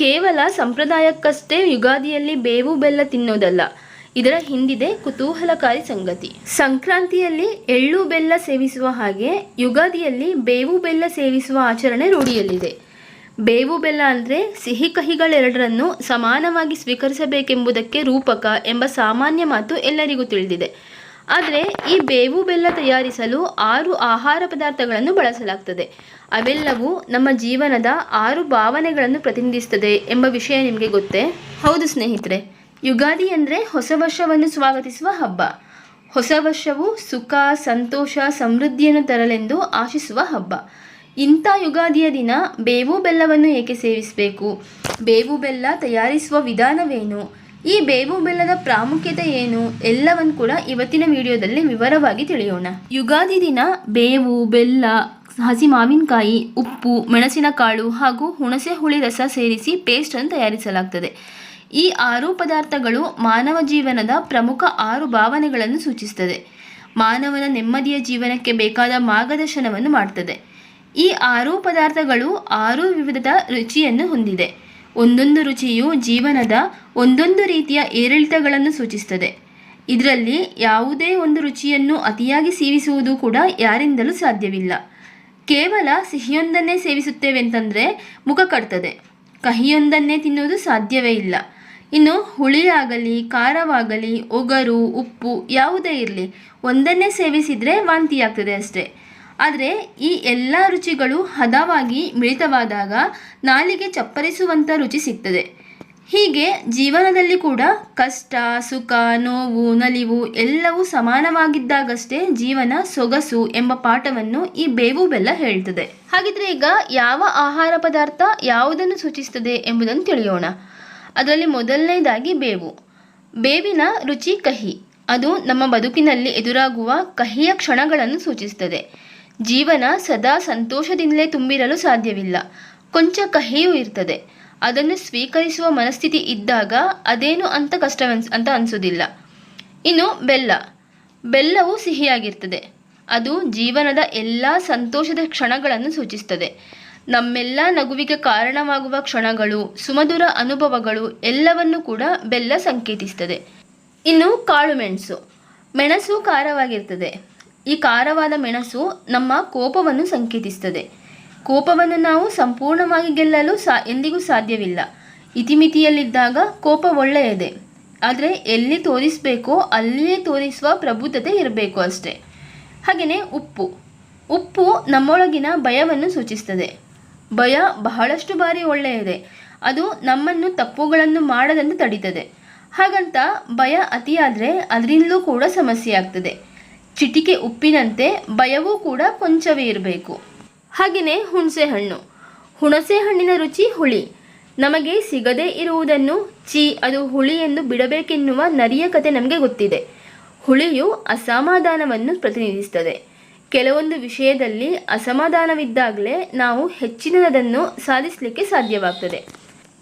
ಕೇವಲ ಸಂಪ್ರದಾಯಕ್ಕಷ್ಟೇ ಯುಗಾದಿಯಲ್ಲಿ ಬೇವು ಬೆಲ್ಲ ತಿನ್ನೋದಲ್ಲ, ಇದರ ಹಿಂದಿದೆ ಕುತೂಹಲಕಾರಿ ಸಂಗತಿ. ಸಂಕ್ರಾಂತಿಯಲ್ಲಿ ಎಳ್ಳು ಬೆಲ್ಲ ಸೇವಿಸುವ ಹಾಗೆ ಯುಗಾದಿಯಲ್ಲಿ ಬೇವು ಬೆಲ್ಲ ಸೇವಿಸುವ ಆಚರಣೆ ರೂಢಿಯಲ್ಲಿದೆ. ಬೇವು ಬೆಲ್ಲ ಅಂದರೆ ಸಿಹಿ ಕಹಿಗಳೆರಡರನ್ನು ಸಮಾನವಾಗಿ ಸ್ವೀಕರಿಸಬೇಕೆಂಬುದಕ್ಕೆ ರೂಪಕ ಎಂಬ ಸಾಮಾನ್ಯ ಮಾತು ಎಲ್ಲರಿಗೂ ತಿಳಿದಿದೆ. ಆದರೆ ಈ ಬೇವು ಬೆಲ್ಲ ತಯಾರಿಸಲು ಆರು ಆಹಾರ ಪದಾರ್ಥಗಳನ್ನು ಬಳಸಲಾಗ್ತದೆ. ಅವೆಲ್ಲವೂ ನಮ್ಮ ಜೀವನದ ಆರು ಭಾವನೆಗಳನ್ನು ಪ್ರತಿನಿಧಿಸುತ್ತದೆ ಎಂಬ ವಿಷಯ ನಿಮಗೆ ಗೊತ್ತೇ? ಹೌದು ಸ್ನೇಹಿತರೆ. ಯುಗಾದಿ ಅಂದರೆ ಹೊಸ ವರ್ಷವನ್ನು ಸ್ವಾಗತಿಸುವ ಹಬ್ಬ. ಹೊಸ ವರ್ಷವು ಸುಖ, ಸಂತೋಷ, ಸಮೃದ್ಧಿಯನ್ನು ತರಲೆಂದು ಆಶಿಸುವ ಹಬ್ಬ. ಇಂಥ ಯುಗಾದಿಯ ದಿನ ಬೇವು ಬೆಲ್ಲವನ್ನು ಏಕೆ ಸೇವಿಸಬೇಕು? ಬೇವು ಬೆಲ್ಲ ತಯಾರಿಸುವ ವಿಧಾನವೇನು? ಈ ಬೇವು ಬೆಲ್ಲದ ಪ್ರಾಮುಖ್ಯತೆ ಏನು ಎಲ್ಲವನ್ನು ಕೂಡ ಇವತ್ತಿನ ವಿಡಿಯೋದಲ್ಲಿ ವಿವರವಾಗಿ ತಿಳಿಯೋಣ. ಯುಗಾದಿ ದಿನ ಬೇವು, ಬೆಲ್ಲ, ಹಸಿ ಮಾವಿನಕಾಯಿ, ಉಪ್ಪು, ಮೆಣಸಿನಕಾಳು ಹಾಗೂ ಹುಣಸೆ ಹುಳಿ ರಸ ಸೇರಿಸಿ ಪೇಸ್ಟನ್ನು ತಯಾರಿಸಲಾಗ್ತದೆ. ಈ ಆರು ಪದಾರ್ಥಗಳು ಮಾನವ ಜೀವನದ ಪ್ರಮುಖ ಆರು ಭಾವನೆಗಳನ್ನು ಸೂಚಿಸ್ತದೆ. ಮಾನವನ ನೆಮ್ಮದಿಯ ಜೀವನಕ್ಕೆ ಬೇಕಾದ ಮಾರ್ಗದರ್ಶನವನ್ನು ಮಾಡ್ತದೆ. ಈ ಆರು ಪದಾರ್ಥಗಳು ಆರು ವಿವಿಧದ ರುಚಿಯನ್ನು ಹೊಂದಿದೆ. ಒಂದೊಂದು ರುಚಿಯು ಜೀವನದ ಒಂದೊಂದು ರೀತಿಯ ಏರಿಳಿತಗಳನ್ನು ಸೂಚಿಸುತ್ತದೆ. ಇದರಲ್ಲಿ ಯಾವುದೇ ಒಂದು ರುಚಿಯನ್ನು ಅತಿಯಾಗಿ ಸೇವಿಸುವುದು ಕೂಡ ಯಾರಿಂದಲೂ ಸಾಧ್ಯವಿಲ್ಲ. ಕೇವಲ ಸಿಹಿಯೊಂದನ್ನೇ ಸೇವಿಸುತ್ತೇವೆ ಅಂತಂದರೆ ಮುಖ ಕಟ್ತದೆ ಕಹಿಯೊಂದನ್ನೇ ತಿನ್ನುವುದು ಸಾಧ್ಯವೇ ಇಲ್ಲ. ಇನ್ನು ಹುಳಿಯಾಗಲಿ, ಖಾರವಾಗಲಿ, ಒಗರು, ಉಪ್ಪು ಯಾವುದೇ ಇರಲಿ, ಒಂದನ್ನೇ ಸೇವಿಸಿದರೆ ವಾಂತಿಯಾಗ್ತದೆ ಅಷ್ಟೇ. ಆದರೆ ಈ ಎಲ್ಲ ರುಚಿಗಳು ಹದವಾಗಿ ಮಿಳಿತವಾದಾಗ ನಾಲಿಗೆ ಚಪ್ಪರಿಸುವಂಥ ರುಚಿ ಸಿಗ್ತದೆ. ಹೀಗೆ ಜೀವನದಲ್ಲಿ ಕೂಡ ಕಷ್ಟ, ಸುಖ, ನೋವು, ನಲಿವು ಎಲ್ಲವೂ ಸಮಾನವಾಗಿದ್ದಾಗಷ್ಟೇ ಜೀವನ ಸೊಗಸು ಎಂಬ ಪಾಠವನ್ನು ಈ ಬೇವು ಬೆಲ್ಲ ಹೇಳ್ತದೆ. ಹಾಗಿದ್ರೆ ಈಗ ಯಾವ ಆಹಾರ ಪದಾರ್ಥ ಯಾವುದನ್ನು ಸೂಚಿಸ್ತದೆ ಎಂಬುದನ್ನು ತಿಳಿಯೋಣ. ಅದರಲ್ಲಿ ಮೊದಲನೇದಾಗಿ ಬೇವು. ಬೇವಿನ ರುಚಿ ಕಹಿ. ಅದು ನಮ್ಮ ಬದುಕಿನಲ್ಲಿ ಎದುರಾಗುವ ಕಹಿಯ ಕ್ಷಣಗಳನ್ನು ಸೂಚಿಸುತ್ತದೆ. ಜೀವನ ಸದಾ ಸಂತೋಷದಿಂದಲೇ ತುಂಬಿರಲು ಸಾಧ್ಯವಿಲ್ಲ. ಕೊಂಚ ಕಹಿಯೂ ಇರ್ತದೆ. ಅದನ್ನು ಸ್ವೀಕರಿಸುವ ಮನಸ್ಥಿತಿ ಇದ್ದಾಗ ಅದೇನು ಅಂತ ಕಷ್ಟವೆನ್ಸ್, ಅಂತ ಅನಿಸೋದಿಲ್ಲ ಇನ್ನು ಬೆಲ್ಲ. ಬೆಲ್ಲವು ಸಿಹಿಯಾಗಿರ್ತದೆ. ಅದು ಜೀವನದ ಎಲ್ಲ ಸಂತೋಷದ ಕ್ಷಣಗಳನ್ನು ಸೂಚಿಸ್ತದೆ. ನಮ್ಮೆಲ್ಲ ನಗುವಿಗೆ ಕಾರಣವಾಗುವ ಕ್ಷಣಗಳು, ಸುಮಧುರ ಅನುಭವಗಳು ಎಲ್ಲವನ್ನು ಕೂಡ ಬೆಲ್ಲ ಸಂಕೇತಿಸ್ತದೆ. ಇನ್ನು ಕಾಳು ಮೆಣಸು. ಮೆಣಸು ಖಾರವಾಗಿರ್ತದೆ. ಈ ಖಾರವಾದ ಮೆಣಸು ನಮ್ಮ ಕೋಪವನ್ನು ಸಂಕೇತಿಸುತ್ತದೆ ಕೋಪವನ್ನು ನಾವು ಸಂಪೂರ್ಣವಾಗಿ ಗೆಲ್ಲಲು ಸಾ, ಎಂದಿಗೂ ಸಾಧ್ಯವಿಲ್ಲ. ಇತಿಮಿತಿಯಲ್ಲಿದ್ದಾಗ ಕೋಪ ಒಳ್ಳೆಯದೇ. ಆದರೆ ಎಲ್ಲಿ ತೋರಿಸಬೇಕೋ ಅಲ್ಲಿಯೇ ತೋರಿಸುವ ಪ್ರಬುದ್ಧತೆ ಇರಬೇಕು ಅಷ್ಟೇ. ಹಾಗೆಯೇ ಉಪ್ಪು. ಉಪ್ಪು ನಮ್ಮೊಳಗಿನ ಭಯವನ್ನು ಸೂಚಿಸ್ತದೆ. ಭಯ ಬಹಳಷ್ಟು ಬಾರಿ ಒಳ್ಳೆಯದೇ. ಅದು ನಮ್ಮನ್ನು ತಪ್ಪುಗಳನ್ನು ಮಾಡದಂತೆ ತಡೀತದೆ. ಹಾಗಂತ ಭಯ ಅತಿಯಾದರೆ ಅದರಿಂದಲೂ ಕೂಡ ಸಮಸ್ಯೆ ಆಗ್ತದೆ. ಚಿಟಿಕೆ ಉಪ್ಪಿನಂತೆ ಭಯವೂ ಕೂಡ ಕೊಂಚವೇ ಇರಬೇಕು. ಹಾಗೆಯೇ ಹುಣಸೆ ಹಣ್ಣು. ಹುಣಸೆ ಹಣ್ಣಿನ ರುಚಿ ಹುಳಿ. ನಮಗೆ ಸಿಗದೇ ಇರುವುದನ್ನು ಚಿ ಅದು ಹುಳಿ ಎಂದು ಬಿಡಬೇಕೆನ್ನುವ ನರಿಯ ಕತೆ ನಮಗೆ ಗೊತ್ತಿದೆ. ಹುಳಿಯು ಅಸಮಾಧಾನವನ್ನು ಪ್ರತಿನಿಧಿಸುತ್ತದೆ. ಕೆಲವೊಂದು ವಿಷಯದಲ್ಲಿ ಅಸಮಾಧಾನವಿದ್ದಾಗಲೇ ನಾವು ಹೆಚ್ಚಿನದನ್ನು ಸಾಧಿಸಲಿಕ್ಕೆ ಸಾಧ್ಯವಾಗ್ತದೆ.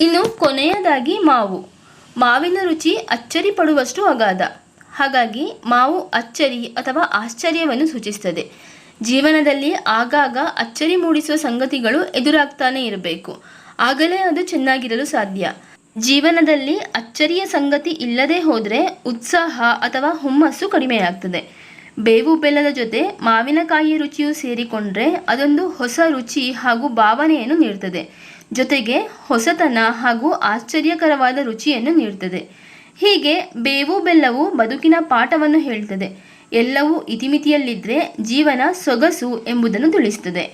ಇನ್ನು ಕೊನೆಯದಾಗಿ ಮಾವು. ಮಾವಿನ ರುಚಿ ಅಚ್ಚರಿ ಪಡುವಷ್ಟು ಅಗಾಧ. ಹಾಗಾಗಿ ಮಾವು ಅಚ್ಚರಿ ಅಥವಾ ಆಶ್ಚರ್ಯವನ್ನು ಸೂಚಿಸ್ತದೆ ಜೀವನದಲ್ಲಿ ಆಗಾಗ ಅಚ್ಚರಿ ಮೂಡಿಸುವ ಸಂಗತಿಗಳು ಎದುರಾಗ್ತಾನೆ ಇರಬೇಕು. ಆಗಲೇ ಅದು ಚೆನ್ನಾಗಿರಲು ಸಾಧ್ಯ. ಜೀವನದಲ್ಲಿ ಅಚ್ಚರಿಯ ಸಂಗತಿ ಇಲ್ಲದೆ ಹೋದರೆ ಉತ್ಸಾಹ ಅಥವಾ ಹುಮ್ಮಸ್ಸು ಕಡಿಮೆಯಾಗ್ತದೆ. ಬೇವು ಬೆಲ್ಲದ ಜೊತೆ ಮಾವಿನಕಾಯಿ ರುಚಿಯು ಸೇರಿಕೊಂಡ್ರೆ ಅದೊಂದು ಹೊಸ ರುಚಿ ಹಾಗೂ ಭಾವನೆಯನ್ನು ನೀಡ್ತದೆ. ಜೊತೆಗೆ ಹೊಸತನ ಹಾಗೂ ಆಶ್ಚರ್ಯಕರವಾದ ರುಚಿಯನ್ನು ನೀಡ್ತದೆ. ಹೀಗೆ ಬೇವು ಬೆಲ್ಲವು ಬದುಕಿನ ಪಾಠವನ್ನು ಹೇಳ್ತದೆ. ಎಲ್ಲವೂ ಇತಿಮಿತಿಯಲ್ಲಿದ್ದರೆ ಜೀವನ ಸೊಗಸು ಎಂಬುದನ್ನು ತಿಳಿಸ್ತದೆ.